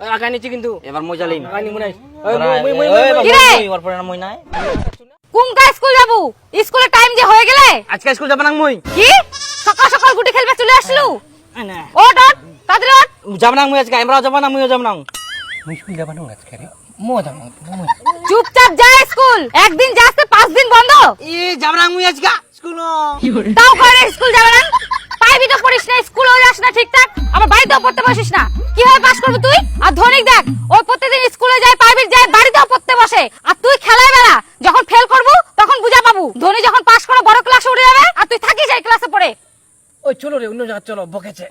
আগাই নিচ্ছি কিন্তু। এবার মই জ্বালিম। আগাই নিমু নাই। কি রে? এবার পরে মই নাই। কোনটা স্কুল যাব? স্কুলের টাইম যে হয়ে গেলে? আজকে স্কুল যাব না মই? কি? সকাল সকাল গুটি খেলবে চলে আসলু? ওট ওট তাড়াতাড়ি ওট যাব না মই আজকে আমরা যাব না মইও যাব না। মুই স্কুল যাবা না আজকে রে মো যাম মই চুপচাপ যা স্কুল। একদিন যাস পাঁচ দিন বন্ধ। ই যাব না মই আজকে স্কুল তাও করে স্কুল যাবে না। পাইবি তো পড়িস না স্কুলেও যাস না ঠিকঠাক? আবার বাড়িতেও পড়তে বসিস না। কীভাবে পাস করবি তুই? আর ধনিক দেখ ওই প্রত্যেকদিন স্কুলে যায় প্রাইভেট যায় বাড়িতেও পড়তে বসে। আর তুই খেলায় বেলা যখন ফেল করবু তখন বুঝা পাবু। ধনী যখন পাস করে বড় ক্লাসে উঠে যাবে আর তুই থাকিস এই ক্লাসে পড়ে। ওই চলো রে অন্য জায়গা চলো বকেছে।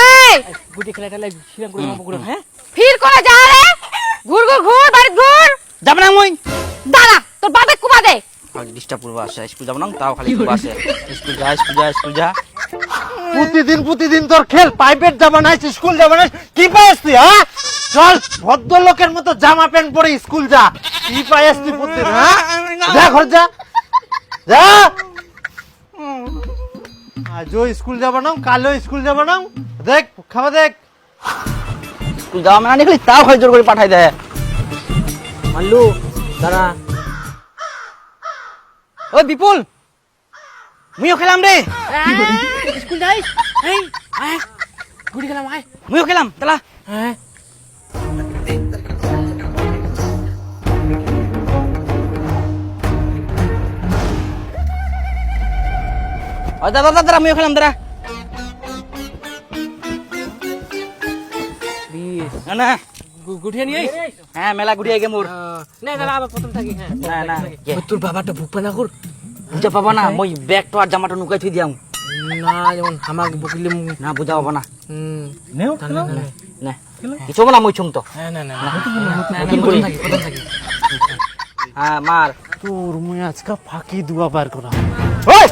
এই গুটি খেলা খেলা ছিলাম করে মাপো করে হ্যাঁ? ফির করে যা রে! ঘুর ঘুর ঘুর বাড়ি ঘুর। যাব না মই। দাঁড়া তোর বাপে কুবা দে। ডিস্টার্ব করব আসে স্কুল যাব না তাও খালি করব আসে। স্কুল যা স্কুল যা স্কুল যা। প্রতিদিন প্রতিদিন তোর খেল প্রাইভেট যাবা নাই স্কুল যাবা নাই কি পাইস তুই হ্যাঁ? চল ভদ্রলোকের মতো জামা প্যান্ট পরে স্কুল যা। কি পাইস তুই প্রতিদিন হ্যাঁ? যা ঘর যা। যা। আজও স্কুল যাবা না কালও স্কুল যাবা না। দেখ খাওয়া দেখ। স্কুল যাওয়া মানে খালি তাও খালি জোর করে পাঠাই দেয়। মাল্লু দাঁড়া। ওই বিপুল মুইও খেলাম রে স্কুল যাই এই আয় গুটি খেলাম আয় মুইও খেলাম তালা হ্যাঁ ওই দাদা দাদা দাদা মুইও খেলাম দাদা বিশ না গুটিয়ে নিয়ে হ্যাঁ মেলা ঘুরিয়ে গে মোর না দাঁড়া আবার প্রথম থাকি হ্যাঁ না না তোর বাবাটা ভুক পানা কর বুঝা পাবা না মই ব্যাগটো আর জামাটো নুকাই থই দিয়াম না যেমন হামাক বকিলে না বুঝা পাবা না হুম নেও না না না না কিছু বলা মই ছুং তো না না না প্রথম থাকি প্রথম থাকি হ্যাঁ মার তোর মুই আজকে ফাঁকি দুয়া বার করা ওই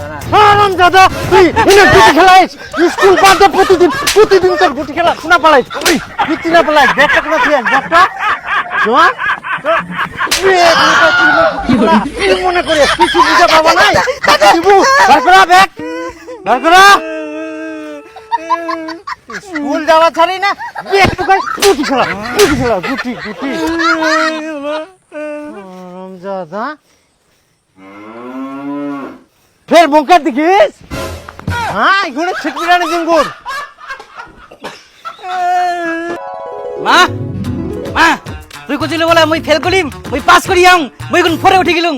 আরাম দাদা তুই ইনে গুটি খেলাইস। স্কুল বাদ প্রতিদিন প্রতিদিন তোর গুটি খেলা শোনা পালাইস। ওই গুটি না পালাইস ব্যাগটা কোনা তুই ব্যাগটা জোয়া মনে করে স্কুল যাওয়া ছাড়ি না টুকাই গুটি খেলা গুটি খেলা, গুটি গুটি। রামজাদা ফের বঙ্কার দেখিস? হ্যাঁ এখানে ছিটপিটানি দিন গুড় মা মা তুই কইছিলি বলে মই ফেল করিম মই পাস করিয়াম মই কোন ফরে উঠে গেলুম।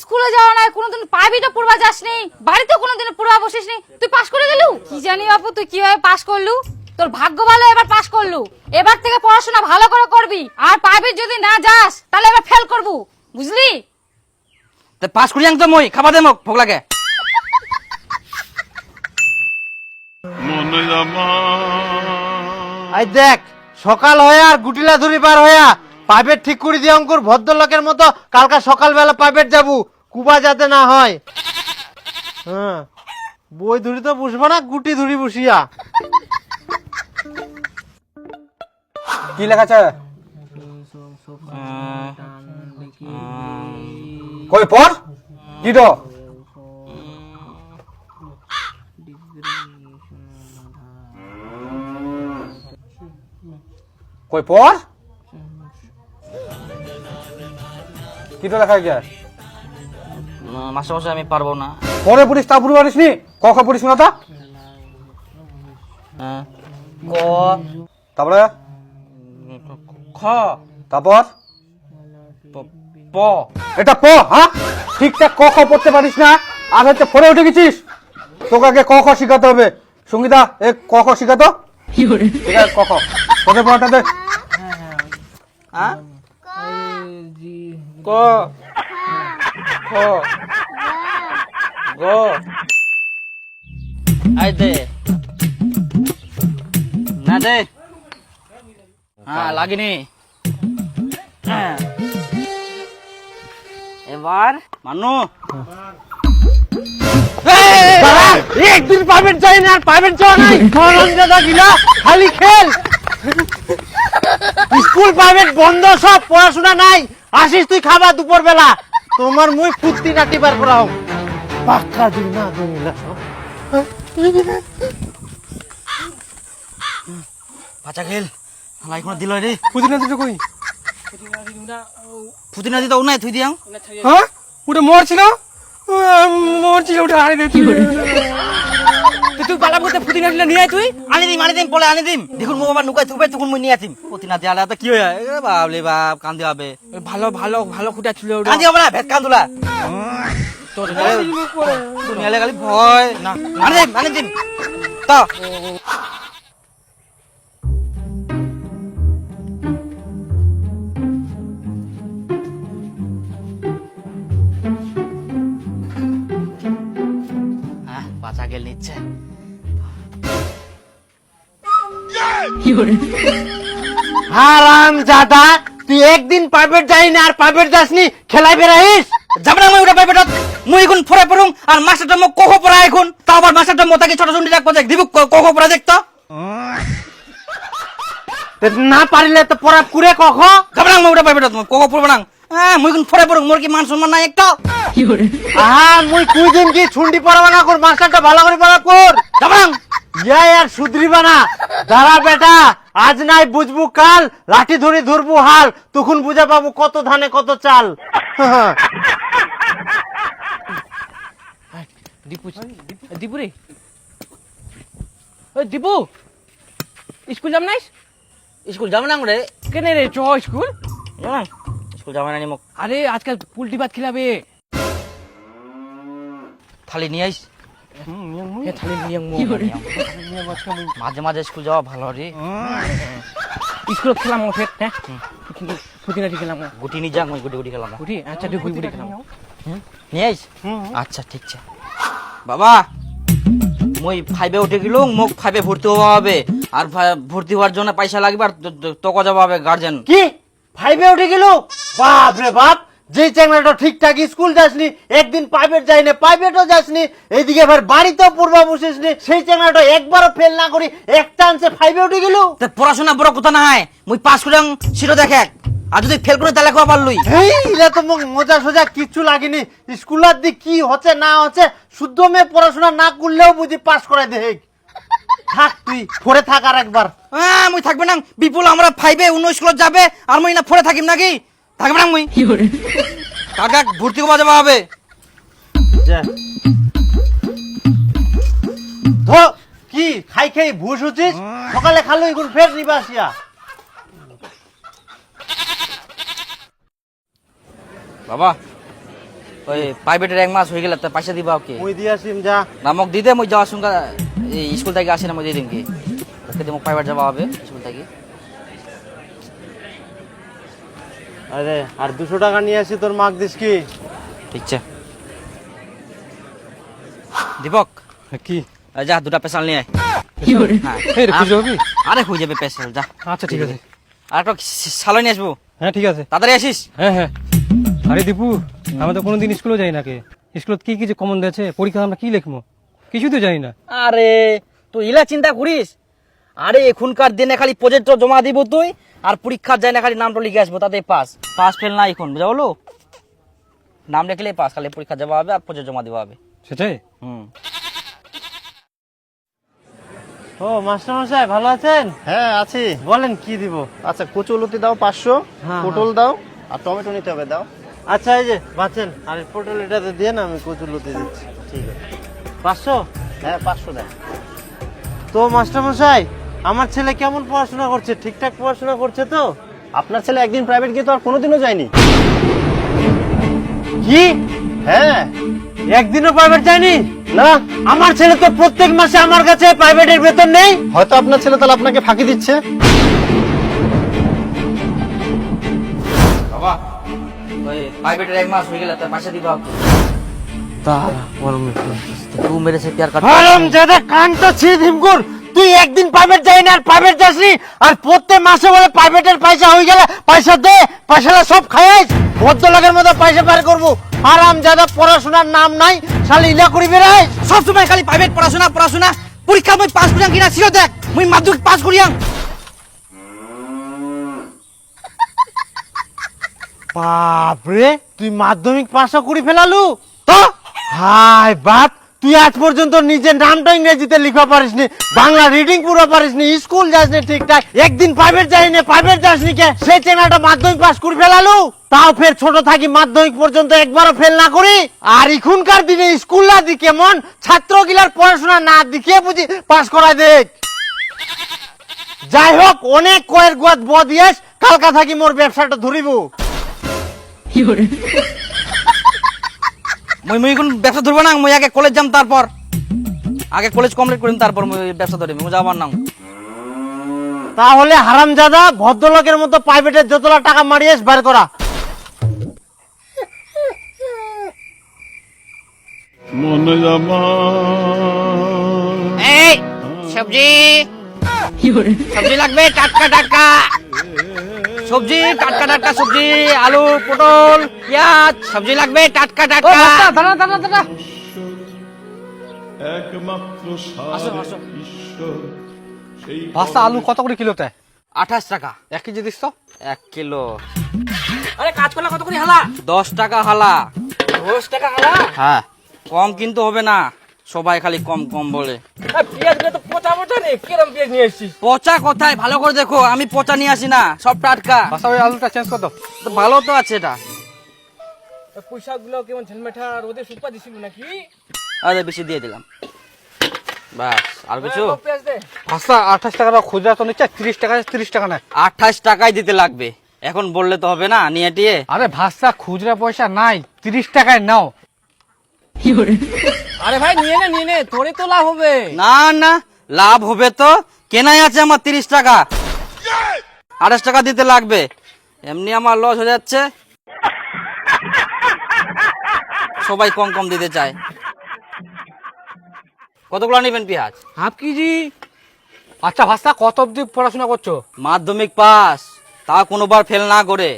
স্কুলে যাওয়া নাই কোনোদিন পাইবি তো পড়বা যাসনি বাড়িতে কোনোদিন পড়বা বসিসনি তুই পাস করে গেলু? কি জানি বাপু তুই কীভাবে পাস করলু? তোর ভাগ্য ভালো এবার পাস করলু। এবার থেকে পড়াশোনা ভালো করে করবি আর পাইবি যদি না যাস তাহলে এবার ফেল করবু। বুঝলি? তে পাস করিয়াম তো মই খাবা দে মোক ভোক লাগে। আই দেখ সকাল হয়ে আর গুটিলা ধরি পার হইয়া প্রাইভেট ঠিক করে দিয়ে অঙ্কুর ভদ্রলোকের মতো কালকা সকালবেলা প্রাইভেট যাব কুবা যাতে না হয়। হ্যাঁ বই ধরি তো বসবো না গুটি ধরি বসিয়া। কি লেখা আছে? কই পর কি তো কই পর? কি তো লেখা গিয়া মাসে মাসে আমি পারব না। পরে পড়িস তা পুরো পারিস নি ক খ পড়িস না তা? হ্যাঁ। ক। তারপরে? খ। তারপর? প- এটা প হ্যাঁ? ঠিকঠাক ক খ পড়তে পারিস না। আর হচ্ছে ফোরে উঠে গেছিস? তোকে আগে ক খ শিখাতে হবে। সঙ্গীতা এ ক খ শিখাতো ক খ। তোদের পড়াটা দে। হ্যাঁ? ক। খ। গ। আই দে। না দে। হ্যাঁ লাগেনি। হ্যাঁ। এবার মানু। একদিন প্রাইভেট যাই না দাদা গিলা খালি খেল। স্কুল প্রাইভেট বন্ধ সব পড়াশোনা নাই। আসিস তুই খাবা দুপুর বেলা তোমার মুই ফুর্তি নাটি বার করা হোক। পাক্কা দিন না তুমি বাঁচা খেল লাই কোনো দিল রে। পুদিনা দিতে কই? ফুদিনা দিতে নাই থুই দিয়াং হ্যাঁ? ওটা মরছিল? মরছিল ওটা আরে দে তুই পালা বলতে ফুদিনা দিলে নিয়ে আয় তুই। আনি দিম আনি দিম পলে আনি দিম। দেখুন মোক আবার নুকাই থুবে তখন মই নিয়ে আসিম। ফুদিনা দিয়া তো কি হয়? বাবলে বাপ কান্দি হবে। ভালো ভালো ভালো খুঁটা ছিল কান্দি হবে না ভেট কান্দুলা। তোর দুনিয়ালে খালি ভয়। না। আনি দিম আনি দিম। তো বাঁচা গেল নিচ্ছে হারাম জাদা তুই একদিন প্রাইভেট যাই না আর প্রাইভেট যাসনি খেলাই বেড়াইস? যাবে না ওটা পাইবে মই এখন ফরে পড়ুম আর মাস্টারটা মোক কখ পড়া এখন। তা আবার মাস্টারটা মোতাকে ছোট চুন্ডি রাখব দেখ দিব কখ পড়া দেখতো না পারিলে তো পড়া কুরে কখ যাবে না ওটা তুমি কখ পড়ব না। হ্যাঁ মই এখন ফরে পড়ুম মোর কি মান সম্মান নাই একটা? আহা মুই কুই দিন কি ছুন্ডি পড়াবা না কর মাস্টারটা ভালো করে পড়া কর। যাবে না? ইয়া আর সুধরিবা না দাঁড়া বেটা আজ নাই বুঝবু কাল লাঠি ধরে ধরবু হাল। তখন বুঝা পাবো কত ধানে কত চাল। দীপু দীপু রে। ওই দীপু স্কুল যাম স্কুল যাবে না রে। কেনে রে চ স্কুল? যাবে স্কুল যাবে না নি মোক। আরে আজকাল পুলটি ভাত খিলাবে। থালি নিয়ে আইস। এ থালি নিয়ে মো মাঝে মাঝে স্কুল যাওয়া ভালো রে। স্কুলত খেলাম ও হ্যাঁ দি খেলাম গুটি নিয়ে যা মই গুটি গুটি খেলাম। গুটি? আচ্ছা তুই গুটি খেলাম। নিয়ে আইস? আচ্ছা ঠিক আছে। বাবা মই ফাইভে উঠে গেল মোক ফাইভে ভর্তি হওয়া হবে। আর ভর্তি হওয়ার জন্য পয়সা লাগবে আর তোকে যাওয়া হবে গার্জেন কি? ফাইভে উঠে গেল বাপ রে বাপ! যে চ্যাংড়াটা ঠিকঠাক স্কুল যাসনি একদিন প্রাইভেট যাইনি প্রাইভেটও যাসনি এইদিকে এবার বাড়িতেও পূর্বা বসিসনি সেই চ্যাংড়াটা একবারও ফেল না করি এক চান্সে ফাইভে উঠে গেল। তা পড়াশোনা বড় কথা না হয় মুই পাস করে সিটো দেখে আর যদি ফেল করে তাহলে কোয়া পারলুই এই তো মোক মজা সোজা কিচ্ছু লাগেনি। স্কুলের দিক কি হচ্ছে না হচ্ছে শুদ্ধ মেয়ে পড়াশোনা না করলেও বুঝি পাস করাই দে থাক তুই পড়ে থাক আর একবার। হ্যাঁ মুই থাকবে না। বিপুল আমরা ফাইভে অন্য স্কুলত যাবে আর মুই না ফোরে থাকিম নাকি? থাকবে না মুই? কাকা ভর্তি হওয়া যাওয়া হবে। যা। ধো কি খাই খাই ভুস হচ্ছিস সকালে খালো এখন ফের নিবা আসিয়া। বাবা ওই প্রাইভেটের এক মাস হয়ে গেলে তো পয়সা দিবা ওকে? মুই দিয়ে আসিম যা। নামক দিদে মুই যাওয়ার সঙ্গে এই স্কুল থেকে আসি না মুই দিয়ে দিম কি ওকে দিয়ে মোক প্রাইভেট যাওয়া হবে স্কুল থেকে। আরে আর দুশো টাকা নিয়ে আসি তোর মাক দিস কি? ঠিক আছে দীপক কি? যা দুটা পেশাল নিয়ে আয়। হ্যাঁ। আরে হয়ে যাবে পেশাল যা। আচ্ছা ঠিক আছে। আর একটা সালো নিয়ে আসব। হ্যাঁ ঠিক আছে। তাড়াতাড়ি আসিস? হ্যাঁ হ্যাঁ। আরে দীপু আমরা তো কোনোদিন স্কুলে যাই না কে। স্কুলত কি কিছু কমন দিয়েছে পরীক্ষা আমরা কি লিখব? কিছু তো জানি না। আরে তুই ইলা চিন্তা করিস আরে এখনকার দিনে খালি প্রজেক্ট জমা দিব তুই আর পরীক্ষার যায় না খালি নামটা লিখে আসব তাতে পাস পাস ফেল না এখন বুঝা বলো? নাম লিখলে পাস খালি পরীক্ষা যাওয়া হবে আর প্রজেক্ট জমা দেওয়া হবে। সেটাই? হুম। ও মাস্টার মশাই ভালো আছেন? হ্যাঁ আছি। বলেন কি দিব? আচ্ছা কচুলতি দাও পাঁচশো হ্যাঁ, পটল দাও আর টমেটো নিতে হবে দাও। আচ্ছা এই যে বাঁচেন আর এই পটল এটাতে দিয়ে না আমি কচুলতি দিচ্ছি। ঠিক আছে। পাঁচশো? হ্যাঁ পাঁচশো দেয় তো মাস্টার মশাই আমার ছেলে কেমন পড়াশোনা করছে? ঠিকঠাক পড়াশোনা করছে তো? আপনার ছেলে একদিন প্রাইভেট গিয়ে তো আর কোনোদিনও যায়নি। কি? হ্যাঁ। একদিনও প্রাইভেট যায়নি? না। আমার ছেলে তো প্রত্যেক মাসে আমার কাছে প্রাইভেটের বেতন নেই? হয়তো আপনার ছেলে তাহলে আপনাকে ফাঁকি দিচ্ছে। বাবা ওই প্রাইভেটের এক মাস হয়ে গেলে তার পয়সা দিবা তুই মেরে সে প্যার কাট হারাম জাদা কান তো ছি ধিমকুর তুই একদিন প্রাইভেট যাই না আর প্রাইভেট যাসনি আর প্রত্যেক মাসে বলে প্রাইভেটের পয়সা হয়ে গেলে পয়সা দে পয়সাটা সব খাইস ভদ্রলোকের মতো পয়সা বের করব। হারাম জাদা পড়াশোনার নাম নাই শালি ইলা করি বেড়াই সব সময় খালি প্রাইভেট পড়াশোনা পড়াশোনা। পরীক্ষা মই পাস করিয়াং কিনা ছিল দেখ মুই মাধ্যমিক পাস করিয়াং বাপরে তুই মাধ্যমিক পাশও করে ফেলালু? তো? হাই বাপ তুই আজ পর্যন্ত নিজের নামটা ইংরেজিতে লিখা পারিসনি, বাংলা রিডিং পুরো পারিসনি স্কুল যাসনি ঠিকঠাক, একদিন প্রাইভেট যাইনি প্রাইভেট যাসনি কে? সে চেনাটা মাধ্যমিক পাস করে ফেলালু। তাও ফের ছোট থাকি মাধ্যমিক পর্যন্ত একবারও ফেল না করি। আর এখনকার দিনে স্কুল না দি কেমন ছাত্র গিলার পড়াশোনা না দিকে বুঝি পাস করা দেখ। যাই হোক, অনেক কয়ের গোয়াত বদিয়েস কালকা থাকি মোর ব্যবসাটা ধরিব। মুই মুই কোন ব্যবসা ধরবো না মুই আগে কলেজ যাম তারপর। আগে কলেজ কমপ্লিট করিম তারপর মুই ব্যবসা ধরিম মুই যাবার না তাহলে হারামজাদা ভদ্রলোকের মতো প্রাইভেটের যতলা টাকা মারিয়েস বার করা। মনে জামা। এই সবজি। সবজি লাগবে টাটকা টাটকা। সবজি টাটকা টাটকা সবজি আলু পটল পেঁয়াজ সবজি লাগবে টাটকা টাটকা। দাঁড়া দাঁড়া একমাত্র আলু কত করে কিলোতে? আঠাশ টাকা। এক কেজি দিস তো। এক কিলো। আরে কাজ করলে কত করে হালা? দশ টাকা হালা। দশ টাকা হালা? হ্যাঁ। কম কিন্তু হবে না। সবাই খালি কম কম বলে। পচা কোথায়? ভালো করে দেখো আমি পচা নিয়ে আসি না সব টাটকা। আলুটা চেঞ্জ কর তো ভালো তো আছে এটা। পয়সা গুলো কেমন ঝলমেঠা রোদে শুকা দিছিল নাকি? আরে বেশি দিয়ে দিলাম। বাস আর কিছু? ভাস্তা আঠাশ টাকা খুচরা তো নিচ্ছে তিরিশ টাকা তিরিশ টাকা নেয়। আঠাশ টাকায় দিতে লাগবে। এখন বললে তো হবে না নিয়ে টিয়ে। আরে ভাস্তা খুচরা পয়সা নাই তিরিশ টাকায় নাও। আরে ভাই নিয়ে নে নিয়ে নে তোরই তো লাভ হবে। না না লাভ হবে তো। কেনাই আছে আমার তিরিশ টাকা। আঠাশ টাকা দিতে লাগবে। এমনি আমার লস হয়ে যাচ্ছে। সবাই কম কম দিতে চায়। কতগুলো নেবেন পেঁয়াজ? Half KG. আচ্ছা ভাস্তা কত অব্দি পড়াশোনা করছ? মাধ্যমিক পাস। তা কোনোবার ফেল না করে।